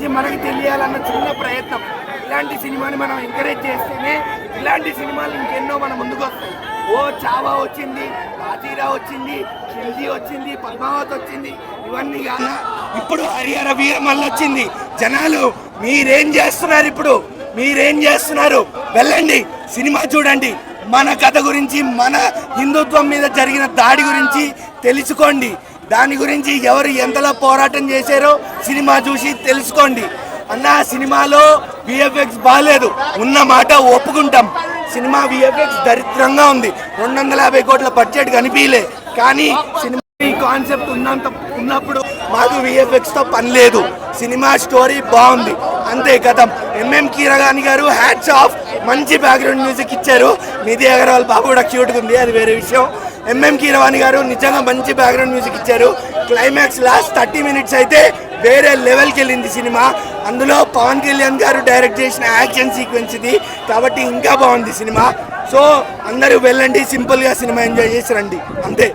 గురించి మనకి తెలియాలన్న చిన్న ప్రయత్నం. ఇలాంటి సినిమాని మనం ఎంకరేజ్ చేస్తేనే ఇలాంటి సినిమాలు ఇంకెన్నో మన ముందుకు వస్తాయి. ఓ చావా వచ్చింది రాజీరా వచ్చింది ఖిల్జీ వచ్చింది పద్మావతి వచ్చింది ఇవన్నీ కాదా. ఇప్పుడు హరిహర వీరమల్లు వచ్చింది. జనాలు మీరేం చేస్తున్నారు ఇప్పుడు? మీరేం చేస్తున్నారు? వెళ్ళండి సినిమా చూడండి. మన కథ గురించి మన హిందుత్వం మీద జరిగిన దాడి గురించి తెలుసుకోండి. దాని గురించి ఎవరు ఎంతలా పోరాటం చేశారో సినిమా చూసి తెలుసుకోండి. అన్న సినిమాలో విఎఫ్ఎక్స్ బాగాలేదు ఉన్న మాట ఒప్పుకుంటాం. సినిమా విఎఫ్ఎక్స్ దరిద్రంగా ఉంది. రెండు వందల యాభై కోట్ల బడ్జెట్ కనిపించలే. కానీ సినిమా ఈ కాన్సెప్ట్ ఉన్నంత ఉన్నప్పుడు మాకు విఎఫ్ఎక్స్తో పని లేదు. సినిమా స్టోరీ బాగుంది. అంతే కథం. MM Keeravani garu hats off మంచి బ్యాక్గ్రౌండ్ మ్యూజిక్ ఇచ్చారు. నిధి అగర్వాల్ బాబు కూడా క్యూట్గా ఉంది అది వేరే విషయం. ఎంఎం కీరవాణి గారు నిజంగా మంచి బ్యాక్గ్రౌండ్ మ్యూజిక్ ఇచ్చారు. క్లైమాక్స్ లాస్ట్ థర్టీ మినిట్స్ అయితే వేరే లెవెల్కి వెళ్ళింది సినిమా. అందులో పవన్ కళ్యాణ్ గారు డైరెక్ట్ చేసిన యాక్షన్ సీక్వెన్స్ ఇది. కాబట్టి ఇంకా బాగుంది సినిమా. సో అందరూ వెళ్ళండి. సింపుల్గా సినిమా ఎంజాయ్ చేసి రండి. అంతే.